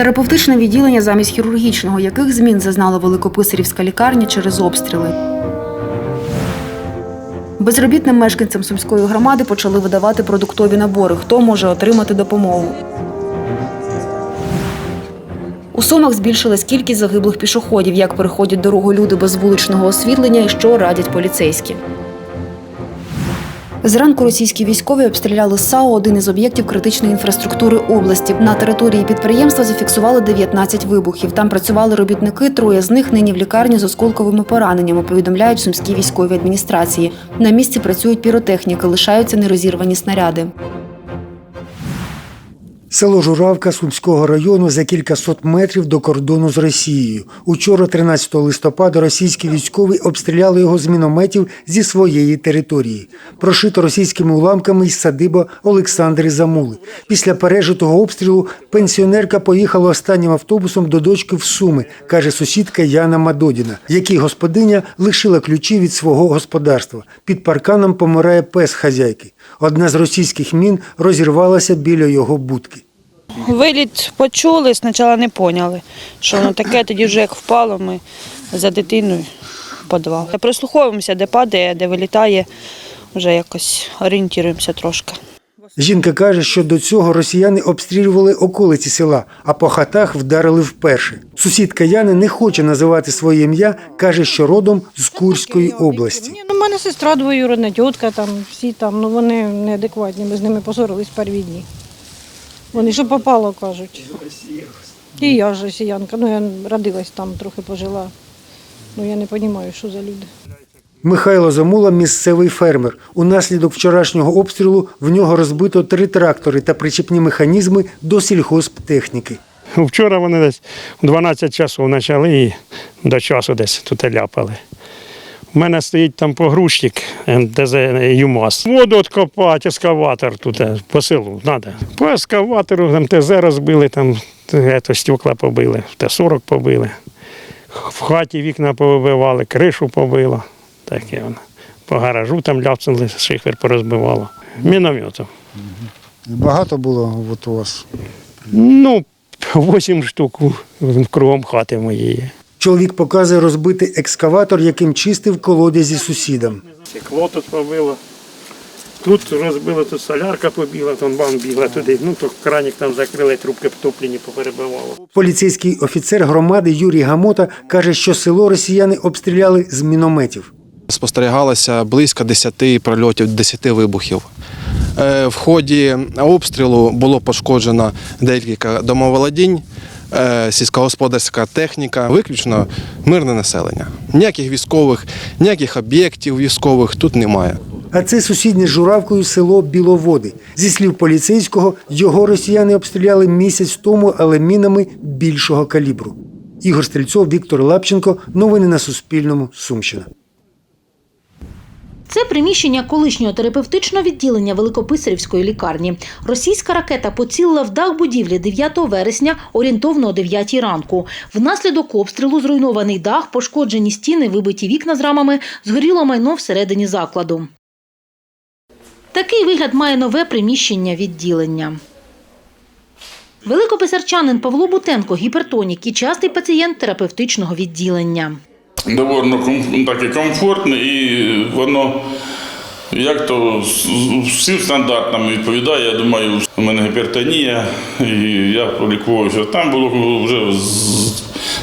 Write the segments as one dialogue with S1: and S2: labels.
S1: Терапевтичне відділення замість хірургічного, яких змін зазнала Великописарівська лікарня через обстріли. Безробітним мешканцям сумської громади почали видавати продуктові набори. Хто може отримати допомогу? У Сумах збільшилась кількість загиблих пішоходів, як переходять дорогу люди без вуличного освітлення і що радять поліцейські. Зранку російські військові обстріляли САУ, один із об'єктів критичної інфраструктури області. На території підприємства зафіксували 19 вибухів. Там працювали робітники. Троє з них нині в лікарні з осколковими пораненнями. Повідомляють сумські військові адміністрації. На місці працюють піротехніки, лишаються нерозірвані снаряди.
S2: Село Журавка Сумського району за кількасот метрів до кордону з Росією. Учора, 13 листопада, російські військові обстріляли його з мінометів зі своєї території. Прошито російськими уламками із садиба Олександри Замули. Після пережитого обстрілу пенсіонерка поїхала останнім автобусом до дочки в Суми, каже сусідка Яна Мадодіна, якій господиня лишила ключі від свого господарства. Під парканом помирає пес хазяйки. Одна з російських мін розірвалася біля його будки.
S3: Виліт почули, спочатку не поняли, що воно таке, тоді вже як впало, ми за дитиною в підвал. Прислуховуємося, де падає, де вилітає, вже якось орієнтуємося трошки.
S2: Жінка каже, що до цього росіяни обстрілювали околиці села, а по хатах вдарили вперше. Сусідка Яни не хоче називати своє ім'я, каже, що родом з Курської області.
S4: Ні, ну, мене сестра двоюродна, тітка там, всі там, ну вони неадекватні, ми з ними позорились перві дні. Вони що попало, кажуть. І я ж росіянка, ну я родилась там, трохи пожила. Ну я не розумію, що за люди.
S2: Михайло Замула місцевий фермер. Унаслідок вчорашнього обстрілу в нього розбито три трактори та причепні механізми до сільхозтехніки.
S5: Вчора вони десь в 12 часу почали і до часу десь тут ляпали. У мене стоїть там погрузчик МТЗ ЮМАС. Воду откопати, ескаватор тут е, по селу треба. По ескаватору МТЗ розбили, там ето, стекла побили, Т-40 побили. В хаті вікна повибивали, кришу побило. Таке воно. По гаражу там ляпнули, шифер порозбивало. Мінометом.
S6: Багато було от у вас.
S5: Ну, 8 штук кругом хати моєї.
S2: Чоловік показує розбитий екскаватор, яким чистив колодязі сусідам.
S5: Стекло тут побило. Тут розбило, тут солярка побіла, там бам бігла туди. Ну, то кранік там закрили, трубки втоплені поперебивало.
S2: Поліцейський офіцер громади Юрій Гамота каже, що село росіяни обстріляли з мінометів.
S7: Спостерігалося близько 10 прольотів, 10 вибухів. Е, В ході обстрілу було пошкоджено декілька домоволодінь, сільськогосподарська техніка, виключно мирне населення. Ніяких військових, ніяких об'єктів військових тут немає.
S2: А це сусіднє Журавкою село Біловоди. Зі слів поліцейського, його росіяни обстріляли місяць тому, але мінами більшого калібру. Ігор Стрільцов, Віктор Лапченко. Новини на Суспільному. Сумщина.
S8: Це приміщення колишнього терапевтичного відділення Великописарівської лікарні. Російська ракета поцілила в дах будівлі 9 вересня орієнтовно о 9 ранку. Внаслідок обстрілу зруйнований дах, пошкоджені стіни, вибиті вікна з рамами, згоріло майно всередині закладу. Такий вигляд має нове приміщення відділення. Великописарчанин Павло Бутенко гіпертонік і частий пацієнт терапевтичного відділення.
S9: Довольно ком- таке комфортне і воно як то всім стандартам відповідає. Я думаю, у мене гіпертонія, і я полікувався. Там було вже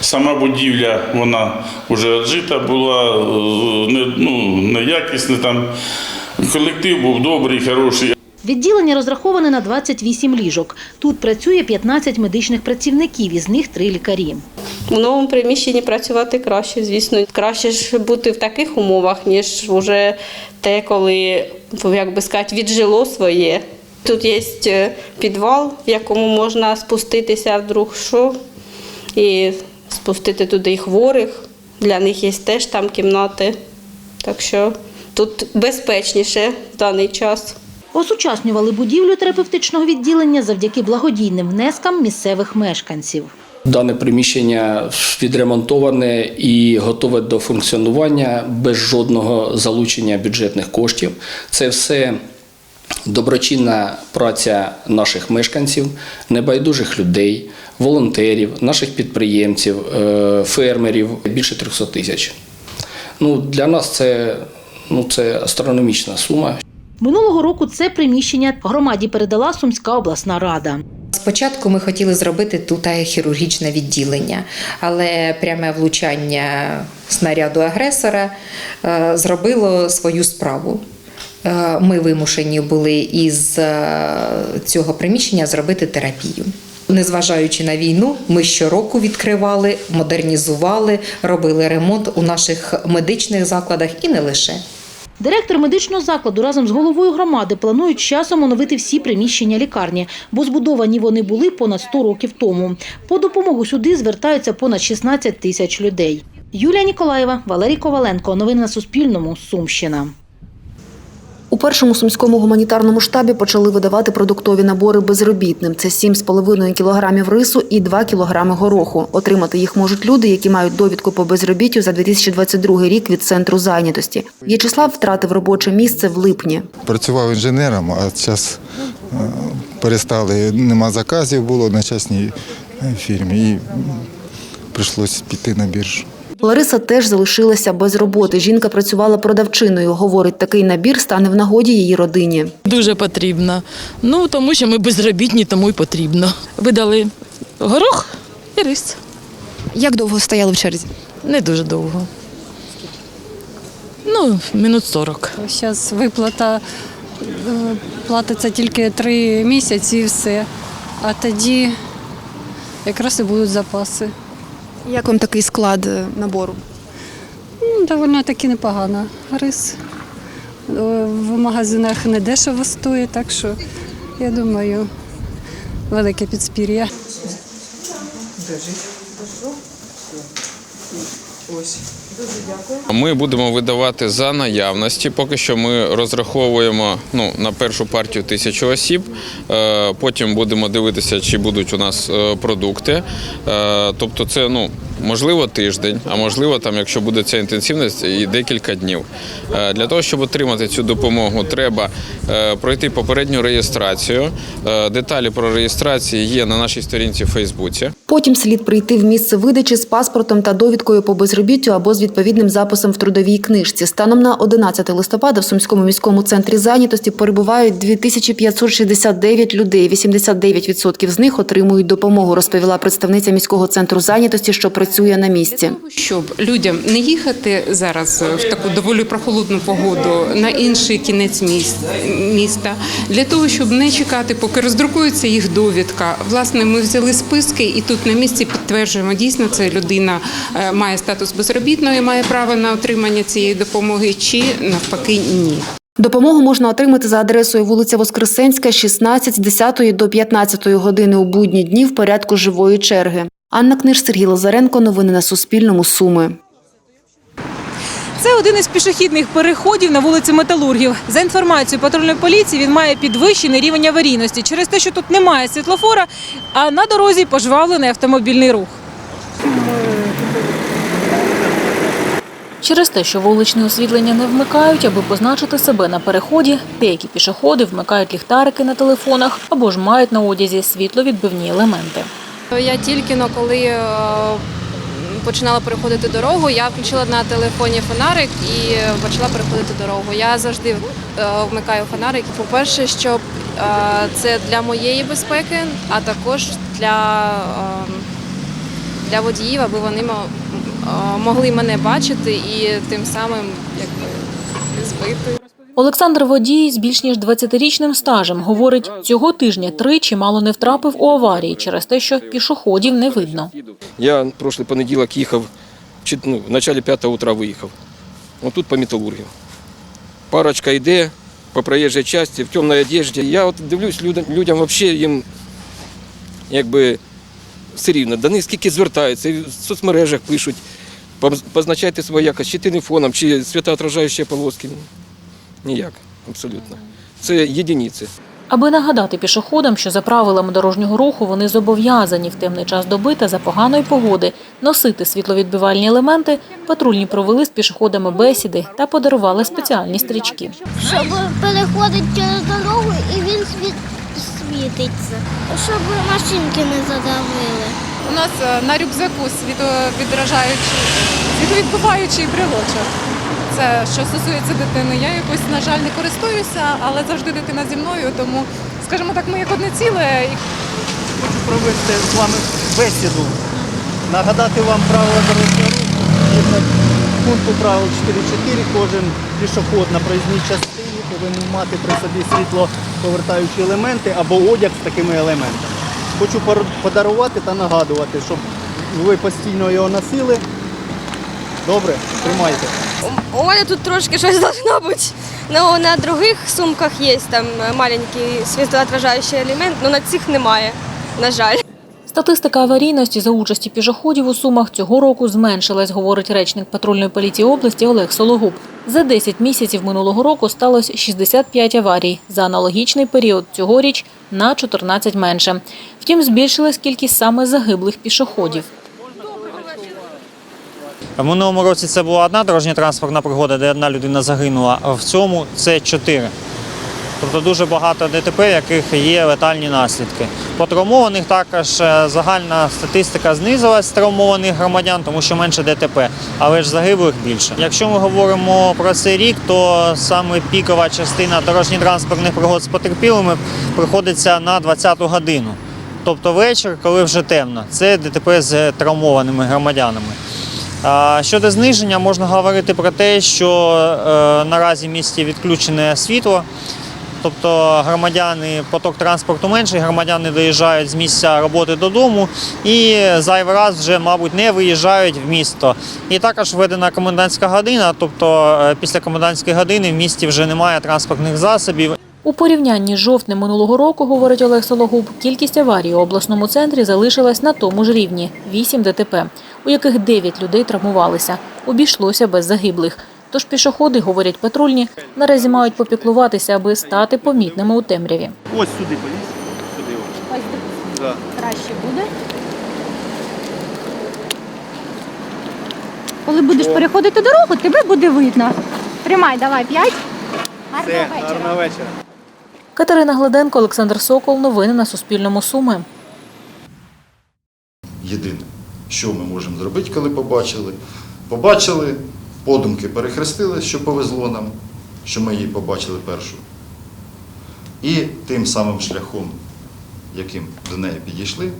S9: сама будівля, вона вже віджита була, не, ну, неякісна там. Колектив був добрий, хороший.
S8: Відділення розраховане на 28 ліжок. Тут працює 15 медичних працівників, із них три лікарі.
S10: В новому приміщенні працювати краще, звісно. Краще ж бути в таких умовах, ніж вже те, коли, як би сказати, віджило своє. Тут є е, підвал, в якому можна спуститися вдруг що, і спустити туди хворих. Для них є теж там кімнати. Так що тут безпечніше в даний час.
S8: Осучаснювали будівлю терапевтичного відділення завдяки благодійним внескам місцевих мешканців.
S11: Дане приміщення відремонтоване і готове до функціонування без жодного залучення бюджетних коштів. Це все Доброчинна праця наших мешканців, небайдужих людей, волонтерів, наших підприємців, е, фермерів більше 300 тисяч. Ну, для нас це, ну, це астрономічна сума.
S8: Минулого року це приміщення громаді передала Сумська обласна рада.
S12: Спочатку ми хотіли зробити тут хірургічне відділення, але пряме влучання снаряду агресора е, зробило свою справу. Е, Ми вимушені були із е, цього приміщення зробити терапію. Незважаючи на війну, ми щороку відкривали, модернізували, робили ремонт у наших медичних закладах і не лише.
S8: Директор медичного закладу разом з головою громади планують часом оновити всі приміщення лікарні, бо збудовані вони були понад 100 років тому. По допомогу сюди звертаються понад 16 тисяч людей. Юлія Ніколаєва, Валерій Коваленко. Новини на Суспільному. Сумщина.
S1: У першому сумському гуманітарному штабі почали видавати продуктові набори безробітним. Це 7,5 кілограмів рису і 2 кілограми гороху. Отримати їх можуть люди, які мають довідку по безробіттю за 2022 рік від центру зайнятості. В'ячеслав втратив робоче місце в липні.
S13: Працював інженером, а зараз перестали, нема заказів було на частній е, фірмі і прийшлося піти на біржу.
S1: Лариса теж залишилася без роботи. Жінка працювала продавчиною. Говорить, такий набір стане в нагоді її родині.
S14: Дуже потрібно. Ну, тому що ми безробітні, тому й потрібно. Видали горох і рис.
S1: Як довго стояли в черзі?
S14: Не дуже довго. Ну, минут 40.
S4: Зараз виплата е, платиться тільки три місяці і все. А тоді якраз і будуть запаси.
S1: Як вам такий склад е, набору?
S4: Ну, доволі таки непогано. Рис е, в магазинах не дешево стоїть, так що я думаю, велике підспір'я.
S15: Ми будемо видавати за наявності. Поки що ми розраховуємо ну, на першу партію тисячу осіб. Е, Потім будемо дивитися, чи будуть у нас е, продукти. Е, Тобто, це ну можливо тиждень, а можливо, там, якщо буде ця інтенсивність, і декілька днів. Е, Для того, щоб отримати цю допомогу, треба е, пройти попередню реєстрацію. Е, Деталі про реєстрацію є на нашій сторінці в Фейсбуці.
S1: Потім слід прийти в місце видачі з паспортом та довідкою по безробіттю або з відповідним записом в трудовій книжці. Станом на 11 листопада в Сумському міському центрі зайнятості перебувають 2569 людей. 89% з них отримують допомогу, розповіла представниця міського центру зайнятості, що працює на місці.
S16: Щоб людям не їхати зараз в таку доволі прохолодну погоду на інший кінець міс- міста, для того, щоб не чекати, поки роздрукується їх довідка. Власне, ми взяли списки і тут на місці підтверджуємо, дійсно це людина е, має статус безробітної, має право на отримання цієї допомоги, чи навпаки ні.
S1: Допомогу можна отримати за адресою вулиця Воскресенська, 16 з 10 до 15 години у будні дні в порядку живої черги. Анна Книж, Сергій Лазаренко. Новини на Суспільному. Суми.
S17: Це один із пішохідних переходів на вулиці Металургів. За інформацією патрульної поліції, він має підвищений рівень аварійності через те, що тут немає світлофора, а на дорозі пожвавлений автомобільний рух.
S8: Через те, що вуличне освітлення не вмикають, аби позначити себе на переході, деякі пішоходи вмикають ліхтарики на телефонах або ж мають на одязі світловідбивні елементи.
S10: Я тільки но коли е, починала переходити дорогу, я включила на телефоні фонарик і почала переходити дорогу. Я завжди е, вмикаю фонарик. По-перше, щоб е, це для моєї безпеки, а також для, е, для водіїв, аби вони е, могли мене бачити і тим самим якби збити.
S8: Олександр Водій з більш ніж 20-річним стажем говорить, цього тижня тричі мало не втрапив у аварії через те, що пішоходів не видно.
S11: Я прошлий понеділок їхав, ну, в началі 5 утра виїхав. Отут по металургів. Парочка йде по проїжджій частині в темній одежді. Я от дивлюсь, людям, людям взагалі їм якби все рівно. До скільки звертаються, в соцмережах пишуть, позначайте свою якість, чи телефоном, чи світоотражаючі полоски. Ніяк, абсолютно. Це єдиниці.
S17: Аби нагадати пішоходам, що за правилами дорожнього руху вони зобов'язані в темний час доби та за поганої погоди носити світловідбивальні елементи, патрульні провели з пішоходами бесіди та подарували спеціальні стрічки.
S18: Щоб переходить через дорогу і він світ... світиться, щоб машинки не задавили.
S19: У нас е, на рюкзаку світовідражаючий, світовідбиваючий брелочок. Це що стосується дитини. Я якось, на жаль, не користуюся, але завжди дитина зі мною, тому, скажімо так, ми як одне ціле.
S20: Хочу провести з вами бесіду, нагадати вам правила дорожнього руху. Пункту правил 4.4 кожен пішоход на проїзній частині повинен мати при собі світло повертаючі елементи або одяг з такими елементами. Хочу подарувати та нагадувати, щоб ви постійно його носили. Добре, тримайте.
S21: У мене тут трошки щось должно бути. Ну, на других сумках є там маленький світлоотражаючий елемент, але на цих немає, на жаль.
S17: Статистика аварійності за участі пішоходів у Сумах цього року зменшилась, говорить речник патрульної поліції області Олег Сологуб. За 10 місяців минулого року сталося 65 аварій. За аналогічний період цьогоріч на 14 менше. Втім, збільшилась кількість саме загиблих пішоходів.
S22: В минулому році це була одна дорожня транспортна пригода, де одна людина загинула, а в цьому це чотири. Тобто дуже багато ДТП, в яких є летальні наслідки. По травмованих також е, загальна статистика знизилась травмованих громадян, тому що менше ДТП, але ж загиблих більше. Якщо ми говоримо про цей рік, то саме пікова частина дорожньо-транспортних пригод з потерпілими приходиться на 20-ту годину. Тобто вечір, коли вже темно. Це ДТП з травмованими громадянами. Щодо зниження, можна говорити про те, що е, наразі в місті відключене світло. Тобто громадяни, поток транспорту менший, громадяни доїжджають з місця роботи додому і зайвий раз вже, мабуть, не виїжджають в місто. І також введена комендантська година, тобто е, після комендантської години в місті вже немає транспортних засобів.
S17: У порівнянні з жовтнем минулого року, говорить Олег Сологуб, кількість аварій у обласному центрі залишилась на тому ж рівні – 8 ДТП, у яких 9 людей травмувалися. Обійшлося без загиблих. Тож пішоходи, говорять патрульні, наразі мають попіклуватися, аби стати помітними у темряві.
S20: Ось сюди полізь. Сюди. Ось. Да.
S23: Краще буде. Коли будеш переходити дорогу, тебе буде видно. Тримай, давай, п'ять. Гарного
S20: Все,
S23: вечора.
S20: гарного вечора.
S17: Катерина Гладенко, Олександр Сокол. Новини на Суспільному. Суми.
S24: Єдине, що ми можемо зробити, коли побачили. Побачили, подумки перехрестили, що повезло нам, що ми її побачили першу. І тим самим шляхом, яким до неї підійшли,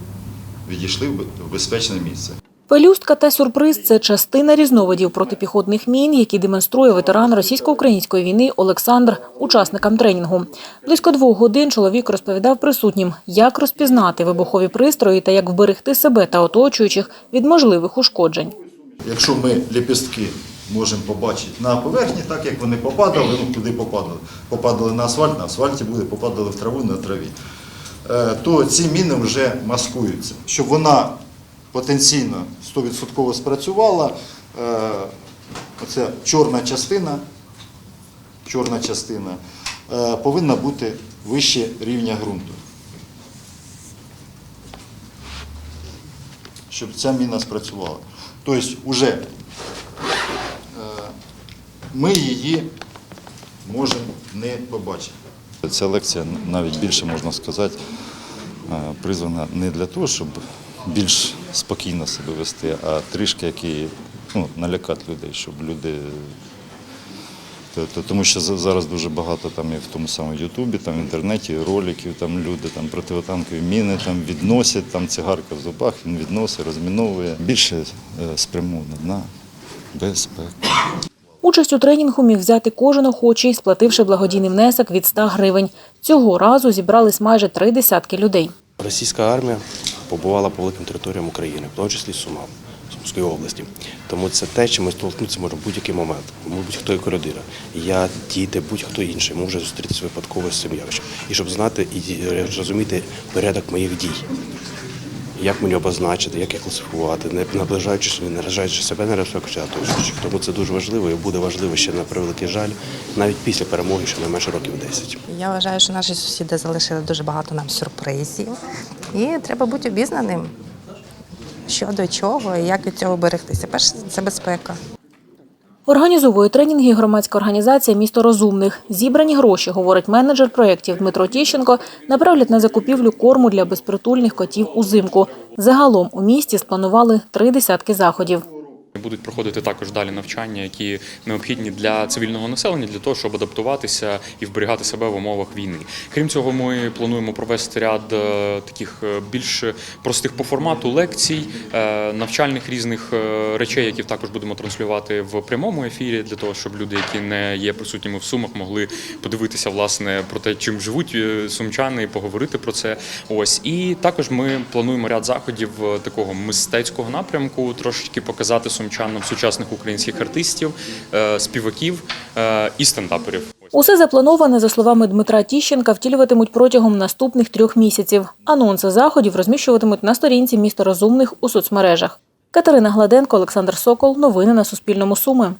S24: відійшли в безпечне місце.
S17: Пелюстка та сюрприз це частина різновидів протипіхотних мін, які демонструє ветеран російсько-української війни Олександр учасникам тренінгу. Близько двох годин чоловік розповідав присутнім, як розпізнати вибухові пристрої та як вберегти себе та оточуючих від можливих ушкоджень.
S24: Якщо ми ліпістки можемо побачити на поверхні, так як вони попадали, ну куди попадали. Попадали на асфальт, на асфальті буде, попадали в траву, на траві. Е, То ці міни вже маскуються. Щоб вона потенційно 100% спрацювала, е, оця чорна частина, чорна частина е, повинна бути вище рівня ґрунту. Щоб ця міна спрацювала. Тобто, вже е, ми її можемо не побачити. Ця лекція навіть більше можна сказати, призвана не для того, щоб більш спокійно себе вести, а трішки які, ну, налякати людей, щоб люди. То- то- Тому що зараз дуже багато там і в тому самому Ютубі, там в інтернеті роликів, там люди там противотанкові міни там відносять, там цигарка в зубах, він відносить, розміновує. Більше е, спрямовано на безпеку.
S17: Участь у тренінгу міг взяти кожен охочий, сплативши благодійний внесок від 100 гривень. Цього разу зібрались майже три десятки людей.
S25: Російська армія побувала по великим територіям України, в тому числі Сумам, Сумської області. Тому це те, чим ми столкнутися може в будь-який момент. Будь-хто і коридира. Я, діти, будь-хто інший може зустрітися випадково з цим явищем. І щоб знати і розуміти порядок моїх дій. Як мені обозначити, як їх класифікувати, не наближаючись, не наражаючи себе на оточуючих. Тому це дуже важливо і буде важливо ще на превеликий жаль, навіть після перемоги, щонайменше років 10.
S26: Я вважаю, що наші сусіди залишили дуже багато нам сюрпризів, і треба бути обізнаним, що до чого і як від цього берегтися. Перше це безпека.
S17: Організовує тренінги громадська організація Місто розумних. Зібрані гроші, говорить менеджер проєктів Дмитро Тіщенко, направлять на закупівлю корму для безпритульних котів узимку. Загалом у місті спланували три десятки заходів.
S27: Будуть проходити також далі навчання, які необхідні для цивільного населення, для того, щоб адаптуватися і вберігати себе в умовах війни. Крім цього, ми плануємо провести ряд е, таких е, більш простих по формату лекцій, е, навчальних різних речей, які також будемо транслювати в прямому ефірі, для того, щоб люди, які не є присутніми в сумах, могли подивитися власне про те, чим живуть сумчани, і поговорити про це. Ось і також ми плануємо ряд заходів такого мистецького напрямку, трошечки показати сумчанам сучасних українських артистів, е, співаків е, і стендаперів.
S17: Усе заплановане, за словами Дмитра Тіщенка, втілюватимуть протягом наступних трьох місяців. Анонси заходів розміщуватимуть на сторінці міста розумних у соцмережах. Катерина Гладенко, Олександр Сокол. Новини на Суспільному. Суми.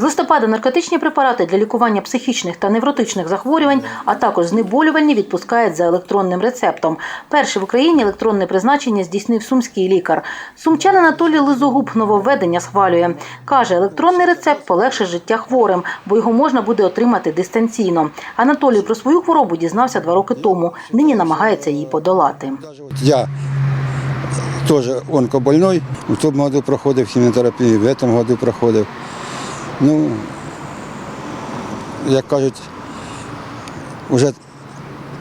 S8: З листопада наркотичні препарати для лікування психічних та невротичних захворювань, а також знеболювальні відпускають за електронним рецептом. Перший в Україні електронне призначення здійснив сумський лікар. Сумчан Анатолій Лизогуб нововведення схвалює. Каже, електронний рецепт полегшить життя хворим, бо його можна буде отримати дистанційно. Анатолій про свою хворобу дізнався два роки тому. Нині намагається її подолати.
S28: Я тоже онкобольной. В тому году проходив хіміотерапію, в этом году проходив. Ну, як кажуть, вже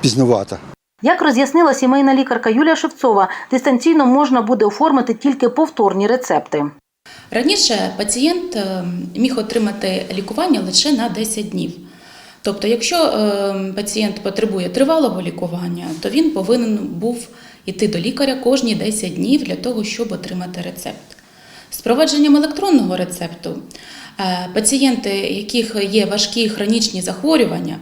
S28: пізнувато.
S8: Як роз'яснила сімейна лікарка Юлія Шевцова, дистанційно можна буде оформити тільки повторні рецепти.
S29: Раніше пацієнт е, міг отримати лікування лише на 10 днів. Тобто, якщо е, пацієнт потребує тривалого лікування, то він повинен був йти до лікаря кожні 10 днів для того, щоб отримати рецепт. З впровадженням електронного рецепту пацієнти, яких є важкі хронічні захворювання,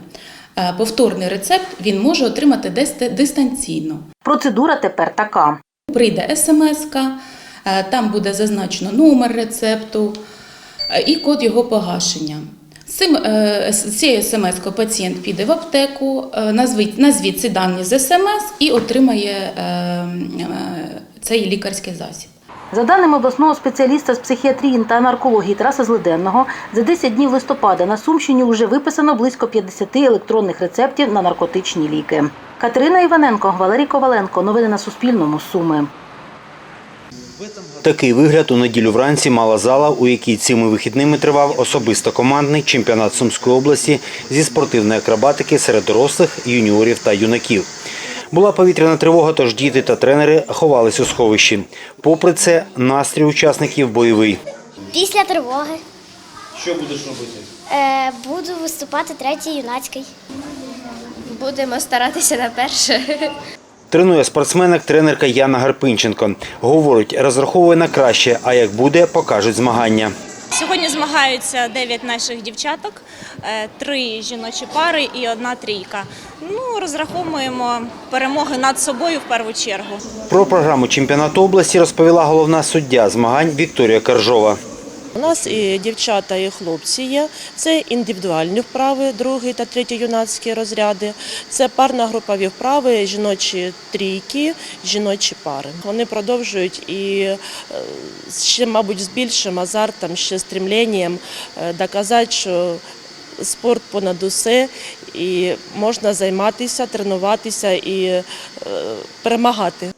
S29: е, повторний рецепт він може отримати дис- дистанційно.
S8: Процедура тепер така.
S29: Прийде смс-ка, е, там буде зазначено номер рецепту е, і код його погашення. З е, цією смс-кою пацієнт піде в аптеку, е, назвіть, назвіть ці дані з смс і отримає е, е, цей лікарський засіб.
S8: За даними обласного спеціаліста з психіатрії та наркології Тараса Злиденного, за 10 днів листопада на Сумщині вже виписано близько 50 електронних рецептів на наркотичні ліки. Катерина Іваненко, Валерій Коваленко. Новини на Суспільному. Суми.
S30: Такий вигляд у неділю вранці мала зала, у якій цими вихідними тривав особисто командний чемпіонат Сумської області зі спортивної акробатики серед дорослих, юніорів та юнаків. Була повітряна тривога, тож діти та тренери ховались у сховищі. Попри це, настрій учасників бойовий.
S18: Після тривоги
S30: Що будеш робити?
S18: е, буду виступати третій юнацький. Будемо старатися на перше.
S30: Тренує спортсменок тренерка Яна Гарпинченко. Говорить, розраховує на краще, а як буде, покажуть змагання.
S31: Сьогодні змагаються 9 наших дівчаток, е, три жіночі пари і одна трійка. Ну, розраховуємо перемоги над собою в першу чергу.
S30: Про програму чемпіонату області розповіла головна суддя змагань Вікторія Каржова.
S32: У нас і дівчата, і хлопці є. Це індивідуальні вправи, другий та третій юнацькі розряди. Це парно-групові вправи, жіночі трійки, жіночі пари. Вони продовжують і е, ще, мабуть, з більшим азартом, ще стремленням е, доказати, що спорт понад усе, і можна займатися, тренуватися і е, перемагати.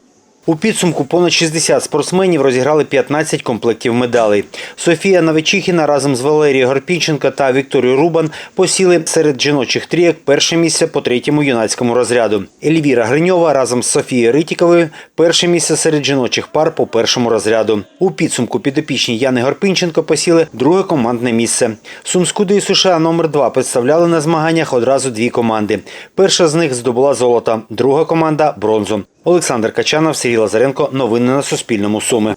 S30: У підсумку понад 60 спортсменів розіграли 15 комплектів медалей. Софія Навичихіна разом з Валерією Гарпінченко та Вікторією Рубан посіли серед жіночих трійок перше місце по третьому юнацькому розряду. Ельвіра Гриньова разом з Софією Ритіковою перше місце серед жіночих пар по першому розряду. У підсумку підопічні Яни Гарпінченко посіли друге командне місце. Сумську ДЮСШ США номер 2 представляли на змаганнях одразу дві команди. Перша з них здобула золото, друга команда бронзу. Олександр Качанов, Сергій Лазаренко. Новини на Суспільному. Суми.